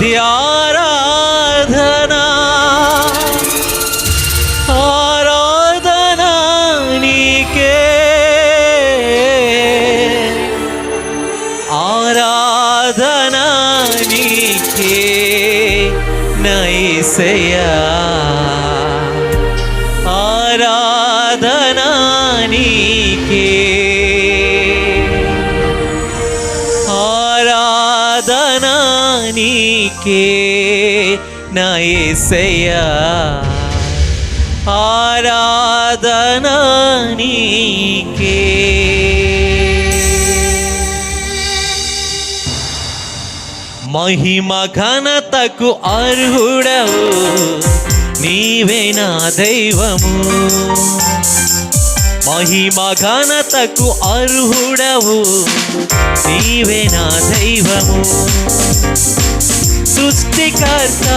స్తుతి ఆరాధనా ఆరాధనా నీకే ఆరాధనా నీకే నైసయా ఆరా నీకే నా యేసయ్యా ఆరాధనా నీకే. మహిమ ఘనతకు అర్హుడవు నీవే నా దైవము. మహిమ ఘనతకు అర్హుడవు నీవే నా దైవము. సృష్టికర్త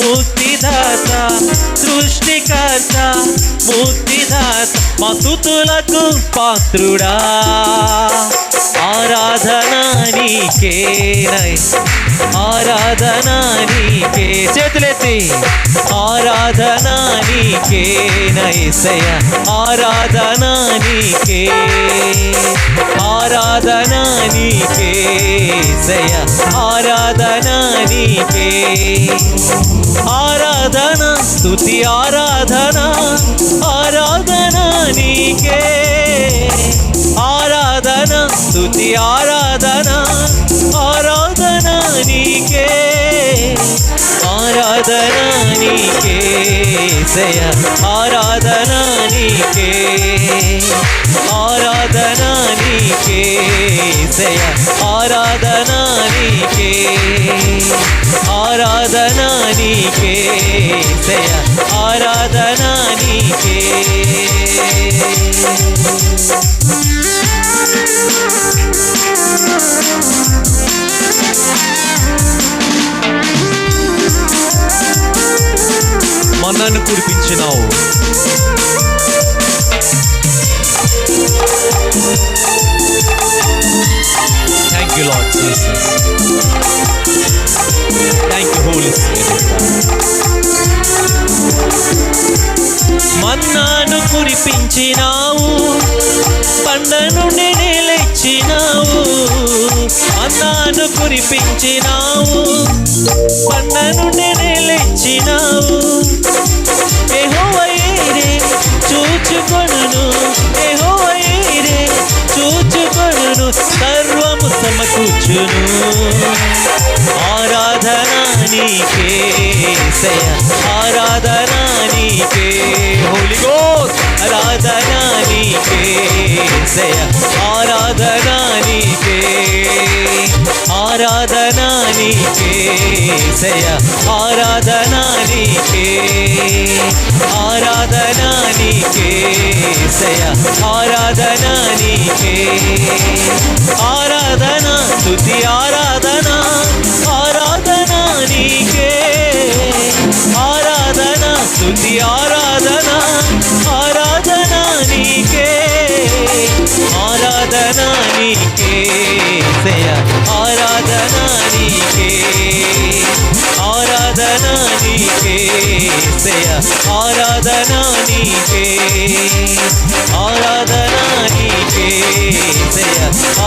ముక్తిదాత సృష్టికర్త ముక్తిదాత మతుతులకు పాత్రుడా. నీకే ఆరాధన నీకే చేతులెత్తి ఆరాధన నీకే నైసయ ఆరాధన నీకే ఆరాధన నీకే సయ ఆరాధన నీకే ఆరాధన స్తుతి ఆరాధన ఆరాధన నీకే సయ ఆరాధన నీకే. ఆరాధన నీకే. సయ ఆరాధన నీకే. ఆరాధన నీకే. సయ ఆరాధన నీకే. కురిపించినావు thank you Lord Jesus thank you holy మన్నాను కురిపించినావు పండను నిలిచినావు మన్నాను కురిపించినావు పండ నుండి నిలిచినావు ఎహోవైరే చూచుకొనును. ఎహోవైరే చూచుకొనును. సర్వము సమకూర్చును. ఆరాధన నీకే ఆరాధన నీకే హోలీ గోస్ట్ ఆరాధన నీకే ఆరాధన ఆరాధన నీకే సయ ఆరాధన నీకే ఆరాధన నీకే సయ ఆరాధన నీకే ఆరాధన స్థుతి ఆరాధన ఆరాధన నీకే ఆరాధన స్తుతి ఆరాధన ఆరాధన నీకే ఆరాధన నీకే నీకే ఆరాధన నీకే సయ ఆరాధన నీకే ఆరాధన నీకే సయ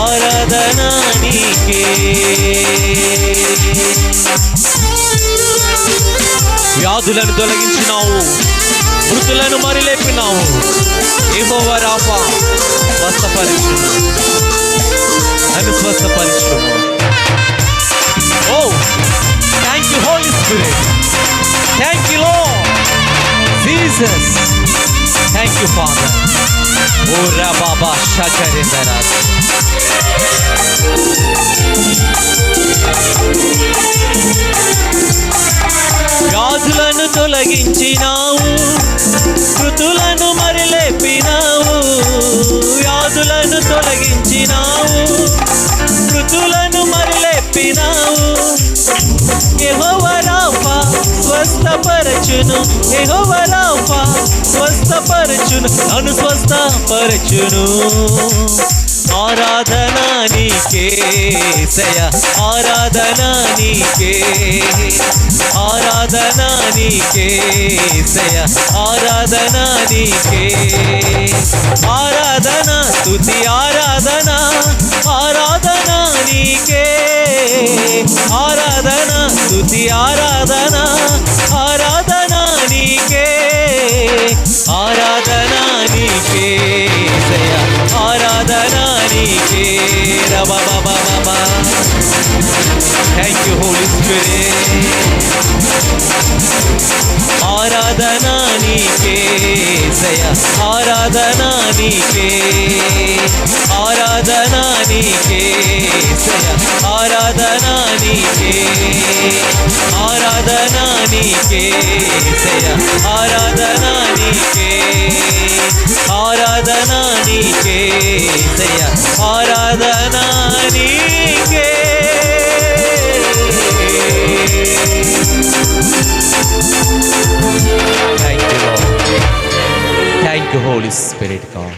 ఆరాధన నీకే వ్యాధులను తొలగించినావు మృతులను మరిలేపినావు ఏమో రాపా స్వస్థపరిచును నన్ను స్వస్థపరిచు you Thank you, Lord. Jesus. Thank you, Father. Ora Baba ఓ రా రాజులను షకరిందరా వ్యాధులను తొలగించినావు కృతులను మరిలేపినావు వ్యాధులను తొలగించినావు కృతులను మరిలేపినావు యెహోవరాఫా స్వస్థపరచును. యెహోవరాఫా స్వస్థపరచును. నన్ను స్వస్థపరచును. ఆరాధన నీకే సయ ఆరాధన నీకే ఆరాధన నీకే సయ ఆరాధన నీకే. ఆరాధన స్థుతి ఆరాధన ఆరాధన నీకే. ఆరాధన స్తుతి ఆరాధన ఈశ్వరే ఆరాధనా నీకే జయ ఆరాధనా నీకే. ఆరాధన నీకే జయ ఆరాధనా నీకే. ఆరాధన నీకే జయ ఆరాధనా నీకే. ఆరాధన నీకే జయ ఆరాధనా నీకే. Thank you, Lord. Thank you, Holy Spirit, God.